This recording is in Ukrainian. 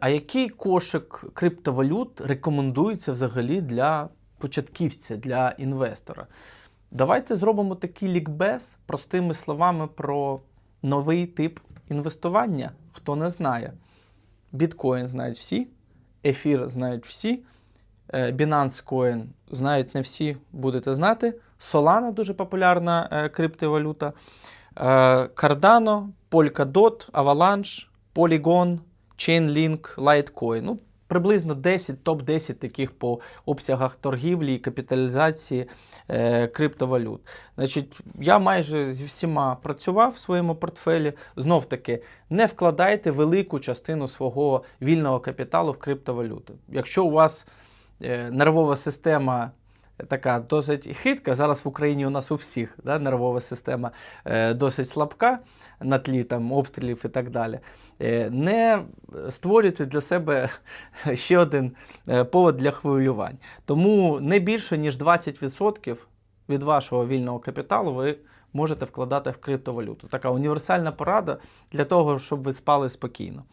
А який кошик криптовалют рекомендується взагалі для початківця, для інвестора? Давайте зробимо такий лікбез простими словами про новий тип інвестування. Хто не знає. Біткоін знають всі, ефір знають всі, е, Binance Coin знають не всі, будете знати. Solana дуже популярна е, криптовалюта. Е, Cardano, Polkadot, Avalanche, Polygon, Chainlink, Litecoin. Ну, приблизно 10, топ-10 таких по обсягах торгівлі і капіталізації е, криптовалют. Значить, я майже зі всіма працював в своєму портфелі. Знов таки, не вкладайте велику частину свого вільного капіталу в криптовалюту. Якщо у вас е, нервова система така досить хитка, зараз в Україні у нас у всіх да, нервова система е, досить слабка на тлі там, обстрілів і так далі. Е, не створюйте для себе ще один е, повод для хвилювань. Тому не більше, ніж 20% від вашого вільного капіталу ви можете вкладати в криптовалюту. Така універсальна порада для того, щоб ви спали спокійно.